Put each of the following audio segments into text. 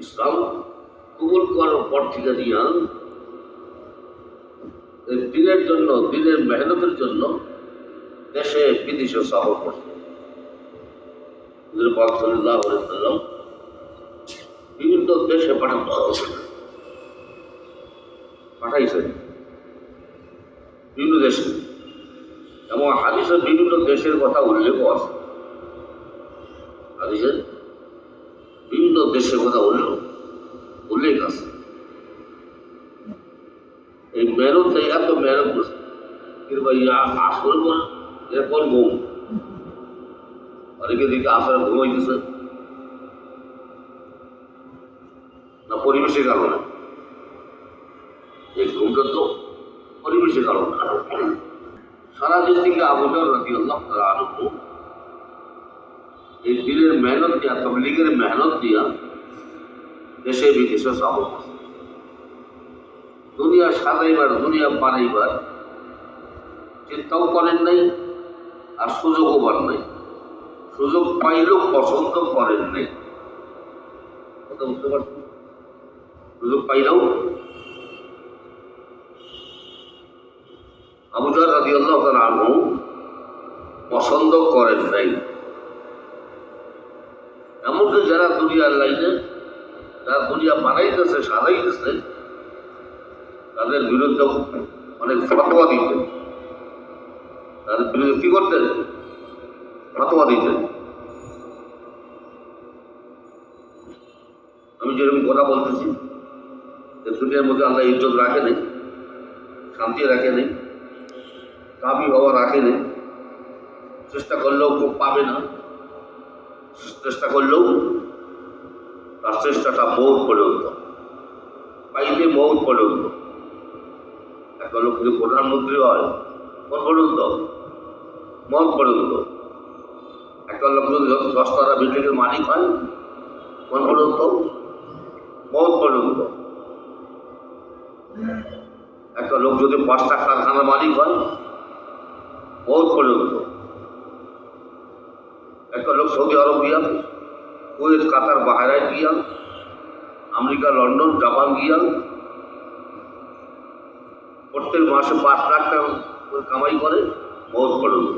ইসলাম কবুল করার পর থেকে নিয়ে দিনের জন্য দিনের মেহনতের জন্য দেশে বিদেশে সফর করছে। বিভিন্ন দেশে পাঠান পাঠাইছেন। বিভিন্ন দেশে। এবং হাদিসের বিভিন্ন দেশের কথা উল্লেখ আছে। হাদিসের দেশের কথা উল্লেখ উল্লেখ আছে এই মেহনত এত করছে কিন্তু আসর এরপর ঘুম অনেকে দিকে আসার ঘুমাইতেছে। না, পরিবেশের কারণে। এই ঘুমটা তো পরিবেশের কারণে। সারা দিন থেকে আবুজার রাজি আল্লাহ এই দিনের মেহনত দিয়া, তবলিগের মেহনত দিয়া দেশে বিদেশে সফর দুনিয়া সাজাইবার, দুনিয়া বানাইবার চিন্তাও করেন নাই আর সুযোগও পান নাই। সুযোগ পাইলেও পছন্দ করেন নাই। কথা বুঝতে পারছেন? সুযোগ পাইলেও। আবুজার রাজি আল্লাহ তার আনু পছন্দ করেন নাই। এমনকি যারা দুনিয়ার লাইনে যারা দুনিয়া বানাইতেছে, সাজাইতেছে, তাদের বিরুদ্ধে অনেক ফতোয়া দিতেন তাদের বিরুদ্ধে কি করতেন ফতোয়া দিতেন আমি যেরকম কথা বলতেছি, যে দুনিয়ার মধ্যে আল্লাহ ইজ্জত রাখে নেই, শান্তি রাখে নেই কাবি হওয়া রাখে নেই, চেষ্টা করলেও খুব পাবে না, চেষ্টা করলেও তার চেষ্টাটা বহুত করে উঠত পাইলে বহুত করে উঠত একটা লোক যদি প্রধানমন্ত্রী হয় কোন পর্যন্ত মন পর্যন্ত একটা লোক যদি দশতলা বিল্ডিংয়ের মালিক হয় কোন পর্যন্ত মত পর্যন্ত একটা লোক যদি পাঁচটা কারখানার মালিক হয় মত পর্যন্ত একটা লোক সৌদি আরব গিয়া কুয়েত কাতার বাহারায় গিয়া, আমেরিকা, লন্ডন, জাপান গিয়া, প্রত্যেক মাসে পাঁচ লাখ টাকা কামাই করে মত পর্যন্ত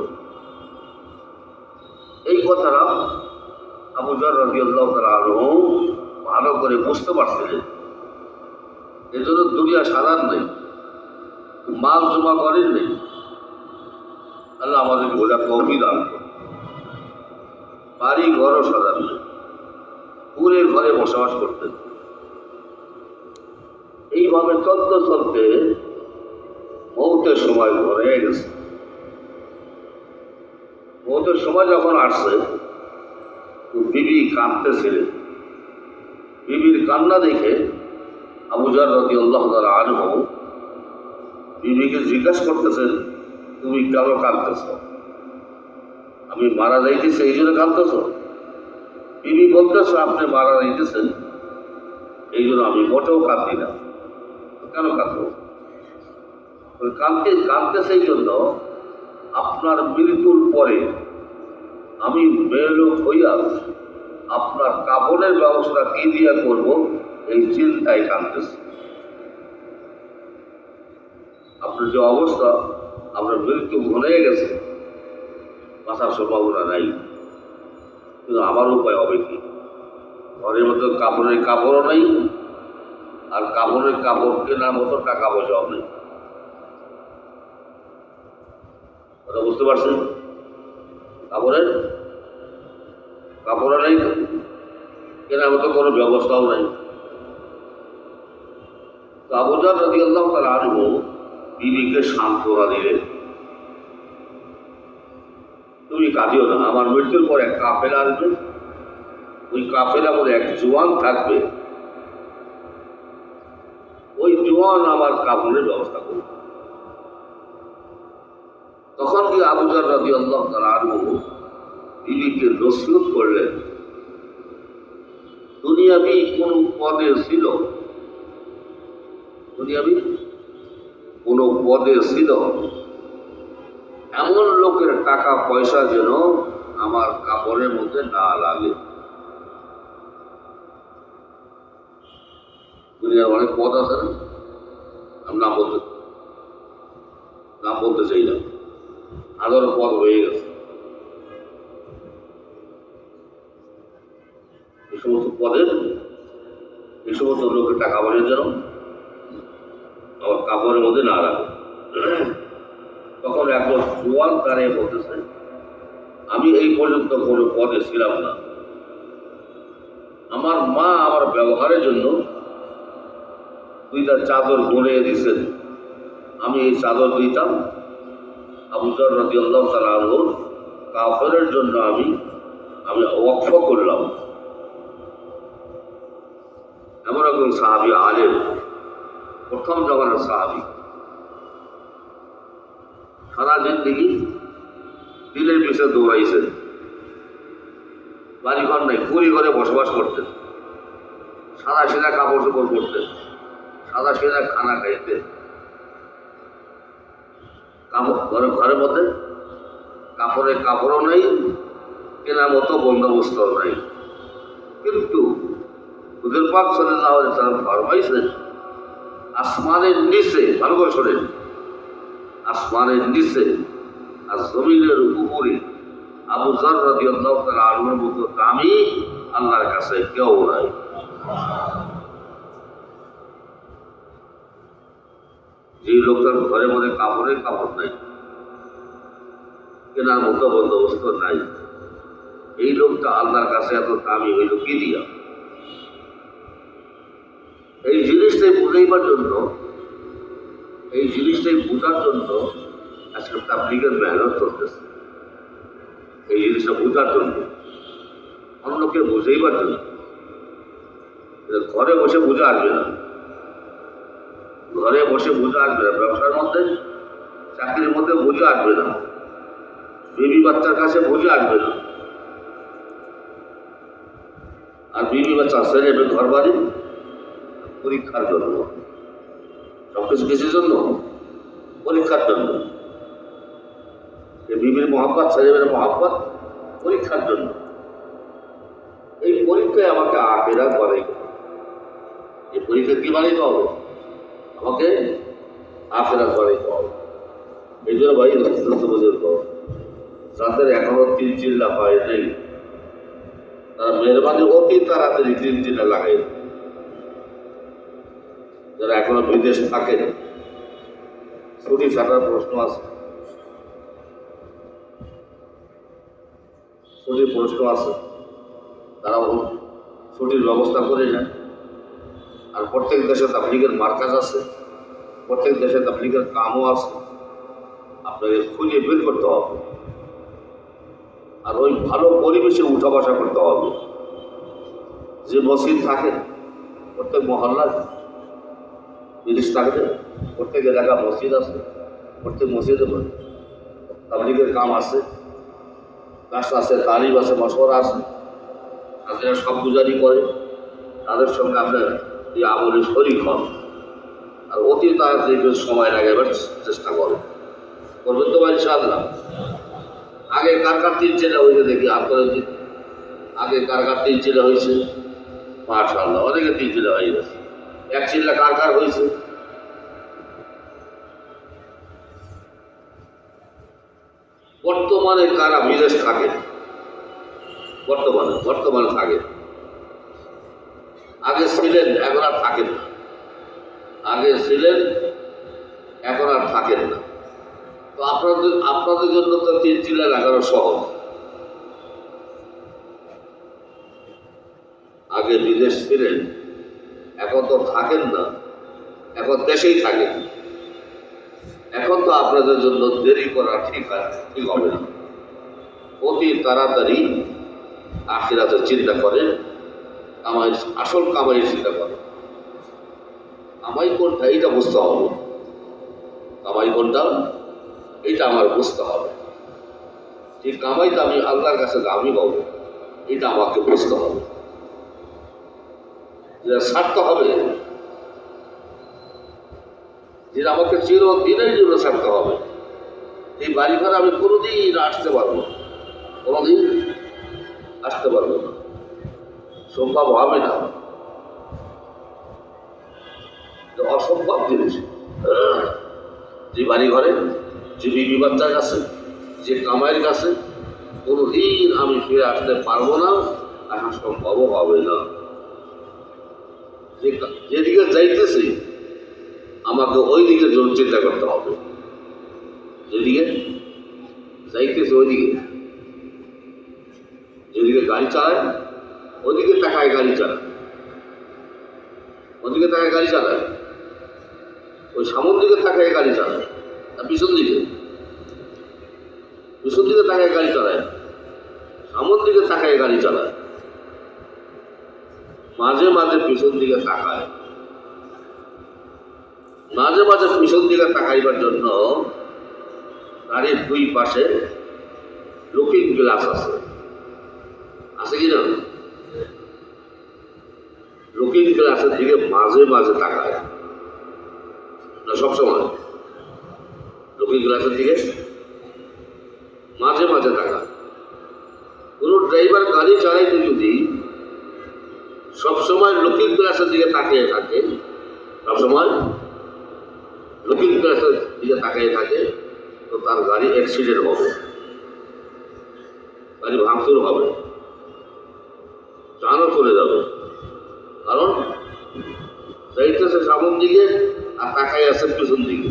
এই কথাটা আবু জর রাজিউল্লাহ তালা আলম ভালো করে বুঝতে পারছিলেন এজন্য দুনিয়া সাধারণ নেই, মাল জমা করেন নেই। আল্লাহ আমাদের গোলা কমই দান বাড়ি ঘরও সাধারণ নেই। পুরের ঘরে বসবাস করতেন এইভাবে চলতে চলতে মৌতের সময় ঘরে গেছে। মৌতের সময় যখন আসছে, তো বিবি কাঁদতেছিলেন। বিবির কান্না দেখে আবুজার রদি আল্লাহ তালা আনহ বিবিকে জিজ্ঞাসা করতেছেন, তুমি কেন কাঁদতেছ? আমি মারা যাইতেছি, এই জন্য কাঁদতেছ? বিবি বলতেছ, আপনি মারা যাইতেছেন। এই জন্য আমি মোটেও কাঁদি না। কেন কাঁদব? কাঁদতে কাঁদতেছে এই জন্য আপনার মৃত্যুর পরে আমি মেয়ে লোক হইয়া আপনার কাপড়ের ব্যবস্থা কি দিয়ে করব এই চিন্তায় কাঁদতেছে। আপনার যে অবস্থা, আপনার মৃত্যু ঘনে গেছে। বাঁচার সম্ভাবনা নাই। কিন্তু আমার উপায় হবে কি? ঘরের মধ্যে কাপড়ের কাপড়ও নেই, আর কাপড়ের কাপড় কেনার মতো টাকা পয়সাও নেই। কথা বুঝতে পারছেন? কাপড়ের কাপড়ও নেই, কেনার মতো কোনো ব্যবস্থাও নাই। তো আবুজার রাজি আল্লাহ তার আনব বিবিকে সান্ত্বনা দিলেন। কাঁদিও না, আমার মৃত্যুর পর এক কাফেলা আসবে। ওই কাফেলা বলে এক জোয়ান থাকবে। ওই জোয়ান আমার কাপড়ের ব্যবস্থা করবে। তখন কি আবুজার রাজি আল্লাহ তার আনব বিবিকে নসিহত করলেন, দুনিয়াবি কোন পদে ছিল? দুনিয়াবি কোন পদে ছিল? এমন লোকের টাকা, পয়সা যেন আমার কাপড়ের মধ্যে না লাগে। দুনিয়ার অনেক পথ আছে না? আমি নাম বলতে নাম বলতে চাই না। হাজারো পদ হয়ে গেছে। এই সমস্ত পদের এই সমস্ত লোকের টাকা পয়সা যেন আমার কাপড়ের মধ্যে না রাখে তখন একজন জোয়ান তারে বলতেছে, আমি এই পর্যন্ত কোনো পদে ছিলাম না। আমার মা আমার ব্যবহারের জন্য দুইটা চাদর গড়ে দিছেন আমি এই চাদর দিতাম। আবু জর রাজি আল্লাহ তালা কাফের জন্য আমি আমি ওয়াকফ করলাম। এমন একজন সাহাবি আলেম, প্রথম জমানার সাহাবি। সারা জিন্দিগি দিলের পিছনে দৌড়াইছেন। বাড়ি ঘর নাই কুড়ি ঘরে বসবাস করতেন। সাদা সিধা কাপড় চোপড় পরতেন, সাদা সিধা খানা খাইতেন। কাপড়, ঘরে, ঘরের মধ্যে কাপড়ের কাপড়ও নেই, কেনার মতো বন্দোবস্ত নাই। কিন্তু হুজুর পাক সাল্লাহ সাল্লাম ফরমাইছেন, আসমানের নিচে, ভালো করে শোনেন আসমানের নিচে আর জমিনের উপরে আবু জর আল্লাহ তালা আলমের মতো দামি আল্লাহর কাছে কেউ নাই। যে লোকটার ঘরে মনে কাপড়ের কাপড় নাই, কেনার মতো বন্দোবস্ত নাই। এই লোকটা আল্লাহর কাছে এত দামি হইল কি দিয়া? এই জিনিসটাই বুঝাইবার জন্য এই জিনিসটাই বোঝার জন্য আজকে তাবলিগের মেহনত চলতেছে। এই জিনিসটা বোঝার জন্য, অন্যকে বুঝাইবার জন্য। ঘরে বসে বুঝে আসবে না। ঘরে বসে বুঝে আসবে না। ব্যবসার মধ্যে, চাকরির মধ্যে বুঝে আসবে না। বিবি বাচ্চার কাছে বুঝে আসবে না। আর বিবি বাচ্চা ছেলে ঘর বাড়ি পরীক্ষার জন্য। সব কিছু কিছুর জন্য? পরীক্ষার জন্য। বিবির মহাব্বত ছেলেমেয়ের মহাব্বত, পরীক্ষার জন্য। এই পরীক্ষায় আমাকে আখেরা করে। এই পরীক্ষা কি বানাইতে হবে আমাকে আখেরা হবে এই জন্য ভাই বুজুর্গ যাদের এখনও তিন চিল্লা পায় নেই। তারা মেহরবানি অতি তাড়াতাড়ি তিন চিল্লা লাগাই যারা এখনও বিদেশ থাকে, ছুটি ছাটার প্রশ্ন আছে। ছুটির প্রশ্ন আছে। তারা ছুটির ব্যবস্থা করে নেয় আর প্রত্যেক দেশে তাবলিগের মার্কাজ আছে, প্রত্যেক দেশে তাবলিগের কামও আছে। আপনাকে খুঁজে বের করতে হবে। আর ওই ভালো পরিবেশে উঠা বসা করতে হবে। যে মসজিদ থাকে, প্রত্যেক মহল্লায় জিনিস থাকবে, প্রত্যেক এলাকা মসজিদ আছে, প্রত্যেক মসজিদে তাবলিগের কাম আছে কাজ আছে তালিম আছে, মশওয়ারা আছে। তাদের সব গুজারি করে, তাদের সঙ্গে আপনার এই আমলে শরীর হন আর অতি তাড়াতাড়ি একটু সময় লাগাবার চেষ্টা করে করবেন তো ভাই, ইনশাআল্লাহ। আগে কার কার তিন ছেলে হয়েছে দেখি আন্তর্জাতিক আগে কার কার তিন ছেলে হয়েছে? মাঠ মাশাআল্লাহ, অনেকে তিন ছেলে হয়ে গেছে। এক ছেলে কার কার হয়েছে? বর্তমানে কারা বিদেশ থাকে? বর্তমানে বর্তমানে থাকে। আগে ছিলেন, এখন আর থাকেন না। আগে ছিলেন, এখন আর থাকেন না। তো আপনাদের আপনাদের জন্য তো তিন চিলা এগারো সহজ। আগে বিদেশ ছিলেন এখন তো থাকেন না। এখন দেশেই থাকেন। এখন তো আপনাদের জন্য দেরি করা ঠিক ঠিক হবে না। অতি তাড়াতাড়ি আখিরাতে চিন্তা করেন, কামাই, আসল কামাই চিন্তা করেন। কামাই কোনটা? এইটা বুঝতে হবে। কামাই কোনটা? এটা আমার বুঝতে হবে। যে কামাইটা আমি আল্লাহর কাছে দামি পাবো এটা আমাকে বুঝতে হবে। ছাড়তে হবে। যেটা আমাকে চিরদিনের জন্য ছাড়তে হবে। এই বাড়ি ঘরে আমি কোনোদিন আসতে পারব কোনোদিন আসতে পারব না। সম্ভব হবে না। অসম্ভব জিনিস। যে বাড়ি ঘরে যে বিবি বাচ্চার কাছে, যে কামাইয়ের কাছে কোনোদিন আমি ফিরে আসতে পারব না। আর সম্ভবও হবে না। যে যেদিকে যাইতেছি, আমাকে ওই দিকে জোর চিন্তা করতে হবে। যেদিকে যাইতেছে ওইদিকে। যেদিকে গাড়ি চালায়, ওদিকে তাকায় গাড়ি চালায়। ওদিকে তাকায় গাড়ি চালায়। ওই সামন দিকে তাকায় গাড়ি চালায়। আর পিছন দিকে। পিছন দিকে তাকায় গাড়ি চালায়। সামন দিকে তাকায় গাড়ি চালায়। মাঝে মাঝে পিছন দিকে তাকায়। মাঝে মাঝে পিছন দিকে তাকাইবার জন্য গাড়ির দুই পাশে লুকিং গ্লাস আছে। আছে কি না? লুকিং গ্লাসের দিকে মাঝে মাঝে তাকায়। না সবসময় লুকিং গ্লাসের দিকে মাঝে মাঝে তাকায়। কোনো ড্রাইভার গাড়ি চালাইতে যদি সবসময় লুকিং গ্লাসের দিকে তাকিয়ে থাকে। সবসময় লুকিং গ্লাসের দিকে তাকিয়ে থাকে, তো তার গাড়ি অ্যাক্সিডেন্ট হবে। গাড়ি ভাঙচুর হবে। জানও চলে যাবে। কারণ যাইতেছে সামন দিকে আর তাকাই আছে পিছন দিকে।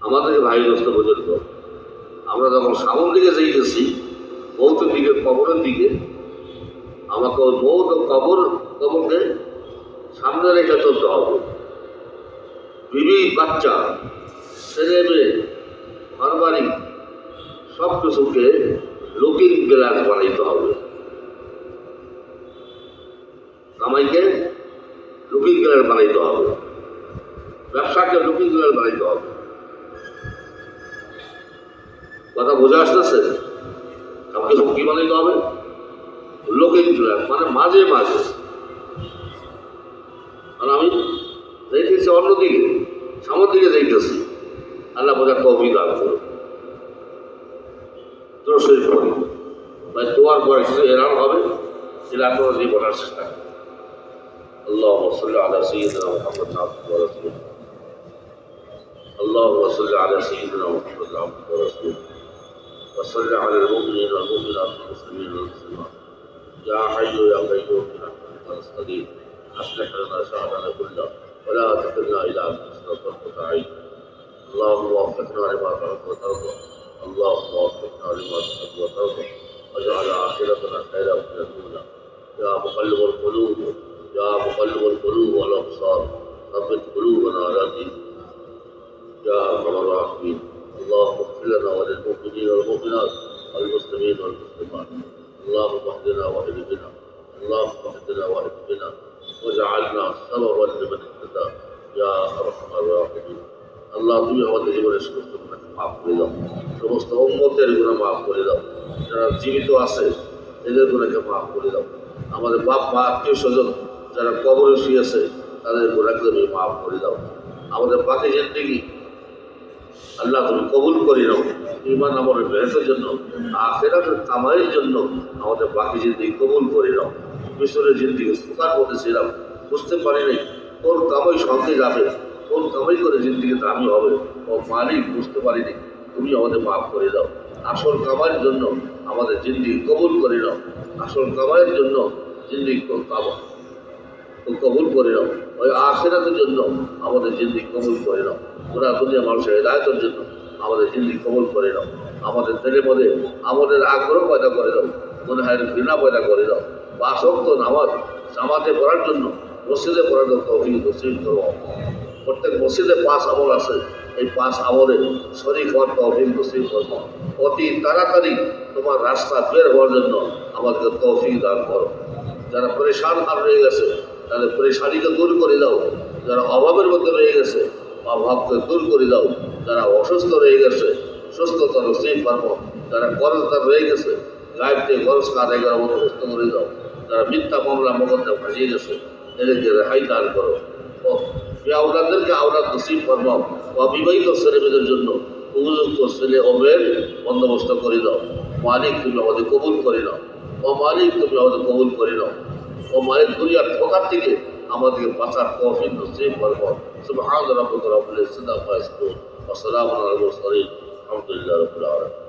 আমাদের ভাই দোস্ত পর্যন্ত আমরা যখন সামন দিকে যাইতেছি বৌদ্ধের দিকে, কবরের দিকে, আমাকে ওই বৌদ্ধ কবর, কবরকে সামনে রেখে চলতে হবে। বিবি, বাচ্চা, ছেলে মেয়ে ঘর বাড়ি সব কিছুকে লুকিং গ্লাস বানাইতে হবে। আল্লাহ বোঝার তৌফিক দান করুন তোর শরীর পড়ি ভাই তোমার পরে কিছু এরাম হবে সেটা আপনারা দিয়ে বলার চেষ্টা করুন اللهم صل على سيدنا محمد عبده ورسوله اللهم صل على سيدنا محمد عبده ورسوله وصل على المؤمنين والمؤمنات والمسلمين والمسلمات يا حي يا قيوم برحمتك نستغيث اصلح لنا شأننا كله ولا تكلنا الى انفسنا طرفة عين اللهم وفقنا لما تحب وترضى. اللهم وفقنا لما تحب وترضى. واجعل اخرتنا خيرا من الاولى يا مقلب القلوب يا مقلب القلوب والأبصار. ثبت قلوبنا على دينك. يا أرحم الراحمين. اللهم اغفر لنا وللمؤمنين والمؤمنات والمسلمين والمسلمات. اللهم اهدنا واهد بنا اللهم اهدنا واهد بنا واجعلنا سببا لمن اهتدى. يا أرحم الراحمين. আল্লাহ তুমি আমাদের জীবনের সমস্ত মাফ করে দাও। সমস্ত উন্মতের গুণা মাফ করে দাও। যারা জীবিত আছে, এদের গুণাকে মাফ করে দাও। আমাদের বাপ মা, আত্মীয় স্বজন যারা কবরে শুয়েছে তাদের গুণাকে তুমি মাফ করে দাও। আমাদের বাকি জিন্দগি আল্লাহ তুমি কবুল করে নাও। ইমান আমলের বেহেসের জন্য, আখেরাতের কামাইয়ের জন্য আমাদের বাকি জিন্দগি কবুল করে নাও। মিশরের জিন্দগি ফুকার মধ্যে ছিলাম বুঝতে পারি নাই কোন কামাই সঙ্গে যাবে। কোন কামাই করে জিন্দগি দামি হবে। ও বুঝতে পারিনি। তুমি আমাদের মাফ করে দাও। আসল কামাইয়ের জন্য আমাদের জিন্দগি কবুল করে নাও। আসল কামাইয়ের জন্য জিন্দগি কবুল করে নাও। ওই আখেরাতের জন্য আমাদের জিন্দি কবুল করে নাও। ওরা দুনিয়া মানুষের হেদায়তের জন্য আমাদের জিন্দি কবুল করে নাও। আমাদের দিলের মধ্যে আমাদের আগ্রহ পয়দা করে দাও মনে হয় ঘৃণা পয়দা করে দাও বা আসক্ত নামাজ জামাতে পড়ার জন্য মসজিদে পড়ার জন্য তৌফিক নসিব প্রত্যেক মসজিদে পাঁচ আমল আছে। এই পাঁচ আমলে শরীর হওয়ার তৌফিক নসিব করব অতি তাড়াতাড়ি তোমার রাস্তা বের হওয়ার জন্য আমাদেরকে তৌফিক দান করো। যারা পরেশান আর রয়ে গেছে তাদের পরেশানিকে দূর করে দাও। যারা অভাবের মধ্যে রয়ে গেছে, অভাবকে দূর করে দাও। যারা অসুস্থ রয়ে গেছে সুস্থতা নসিব পারব যারা করজদার রয়ে গেছে, গায়েব থেকে খরচ আদায় করার মতো সুস্থ করে দাও। যারা মিথ্যা মামলা মকদ্দা ভাসিয়ে গেছে, এদেরকে রেহাই দান করো। আওলাদদেরকে আওলাদ নসিব ফরমাও অবিবাহিত ছেলেমেয়েদের জন্য উপযুক্ত ছেলে মেয়ের বন্দোবস্ত করে দাও। মালিক তুমি আমাদের কবুল করে নাও। ও মালিক তুমি আমাদের কবুল করে নাও। ও মায়ের দুনিয়ার ঠকার থেকে আমাদেরকে বাঁচার তৌফিক নসিব করব সুবহান রাব্বিকা রাব্বিল ইজ্জাতি আম্মা ইয়াসিফুন ওয়া সালামুন আলাল মুরসালিন। আলহামদুলিল্লাহি রাব্বিল আলামিন।